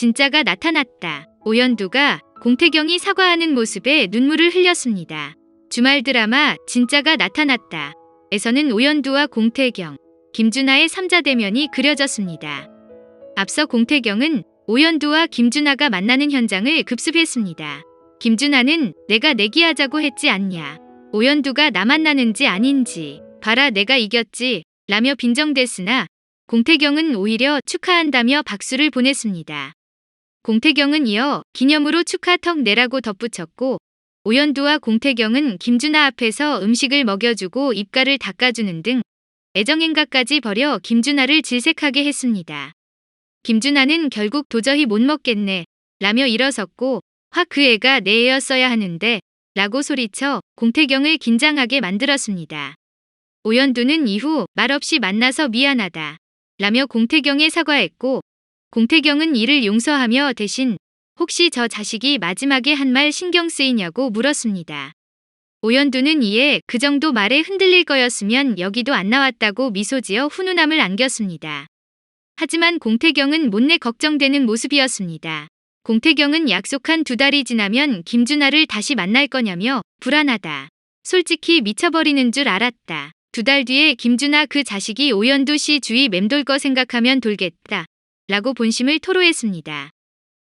진짜가 나타났다. 오연두가 공태경이 사과하는 모습에 눈물을 흘렸습니다. 주말 드라마 진짜가 나타났다. 에서는 오연두와 공태경, 김준하의 3자 대면이 그려졌습니다. 앞서 공태경은 오연두와 김준하가 만나는 현장을 급습했습니다. 김준하는 내가 내기하자고 했지 않냐. 오연두가 나 만나는지 아닌지 봐라 내가 이겼지 라며 빈정댔으나 공태경은 오히려 축하한다며 박수를 보냈습니다. 공태경은 이어 기념으로 축하 턱 내라고 덧붙였고 오연두와 공태경은 김준하 앞에서 음식을 먹여주고 입가를 닦아주는 등 애정행가까지 벌여 김준하를 질색하게 했습니다. 김준하는 결국 도저히 못 먹겠네 라며 일어섰고 확 그 애가 내 애였어야 하는데 라고 소리쳐 공태경을 긴장하게 만들었습니다. 오연두는 이후 말없이 만나서 미안하다 라며 공태경에 사과했고 공태경은 이를 용서하며 대신 혹시 저 자식이 마지막에 한 말 신경 쓰이냐고 물었습니다. 오연두는 이에 그 정도 말에 흔들릴 거였으면 여기도 안 나왔다고 미소 지어 훈훈함을 안겼습니다. 하지만 공태경은 못내 걱정되는 모습이었습니다. 공태경은 약속한 두 달이 지나면 김준하를 다시 만날 거냐며 불안하다. 솔직히 미쳐버리는 줄 알았다. 두 달 뒤에 김준하 그 자식이 오연두 씨 주위 맴돌 거 생각하면 돌겠다. 라고 본심을 토로했습니다.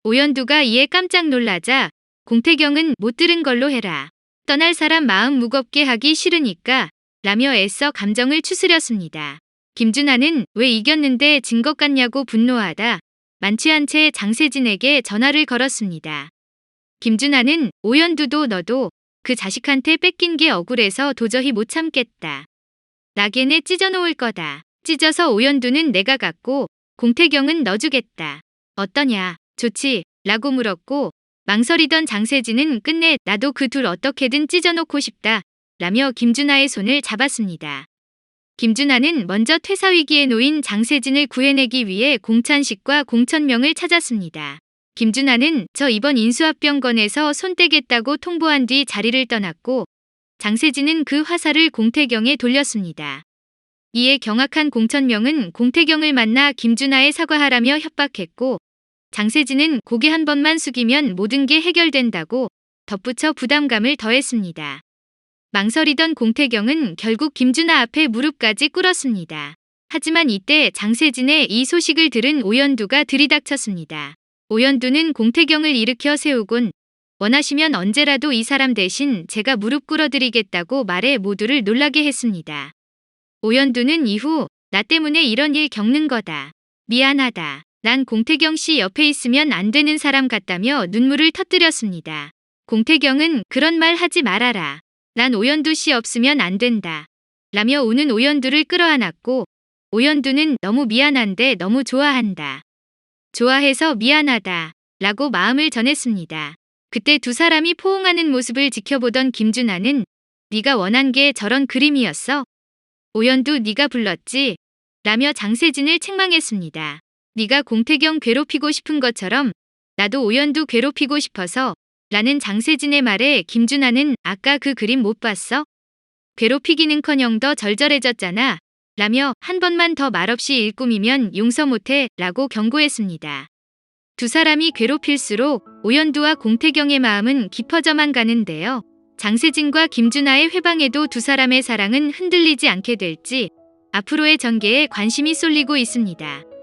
오연두가 이에 깜짝 놀라자 공태경은 못 들은 걸로 해라. 떠날 사람 마음 무겁게 하기 싫으니까 라며 애써 감정을 추스렸습니다. 김준하는 왜 이겼는데 진 것 같냐고 분노하다 만취한 채 장세진에게 전화를 걸었습니다. 김준하는 오연두도 너도 그 자식한테 뺏긴 게 억울해서 도저히 못 참겠다. 나게네 찢어놓을 거다. 찢어서 오연두는 내가 갖고 공태경은 너 주겠다. 어떠냐? 좋지? 라고 물었고 망설이던 장세진은 끝내 나도 그 둘 어떻게든 찢어놓고 싶다. 라며 김준하의 손을 잡았습니다. 김준하는 먼저 퇴사 위기에 놓인 장세진을 구해내기 위해 공찬식과 공천명을 찾았습니다. 김준하는 저 이번 인수합병건에서 손 떼겠다고 통보한 뒤 자리를 떠났고 장세진은 그 화살을 공태경에 돌렸습니다. 이에 경악한 공천명은 공태경을 만나 김준하에 사과하라며 협박했고 장세진은 고개 한 번만 숙이면 모든 게 해결된다고 덧붙여 부담감을 더했습니다. 망설이던 공태경은 결국 김준하 앞에 무릎까지 꿇었습니다. 하지만 이때 장세진의 이 소식을 들은 오연두가 들이닥쳤습니다. 오연두는 공태경을 일으켜 세우곤 원하시면 언제라도 이 사람 대신 제가 무릎 꿇어드리겠다고 말해 모두를 놀라게 했습니다. 오연두는 이후 나 때문에 이런 일 겪는 거다. 미안하다. 난 공태경 씨 옆에 있으면 안 되는 사람 같다며 눈물을 터뜨렸습니다. 공태경은 그런 말 하지 말아라. 난 오연두 씨 없으면 안 된다. 라며 우는 오연두를 끌어안았고 오연두는 너무 미안한데 너무 좋아한다. 좋아해서 미안하다. 라고 마음을 전했습니다. 그때 두 사람이 포옹하는 모습을 지켜보던 김준하는 네가 원한 게 저런 그림이었어? 오연두 네가 불렀지? 라며 장세진을 책망했습니다. 네가 공태경 괴롭히고 싶은 것처럼 나도 오연두 괴롭히고 싶어서 라는 장세진의 말에 김준하는 아까 그 그림 못 봤어? 괴롭히기는커녕 더 절절해졌잖아. 라며 한 번만 더 말없이 일꿈이면 용서 못해 라고 경고했습니다. 두 사람이 괴롭힐수록 오연두와 공태경의 마음은 깊어져만 가는데요. 장세진과 김준하의 회방에도 두 사람의 사랑은 흔들리지 않게 될지 앞으로의 전개에 관심이 쏠리고 있습니다.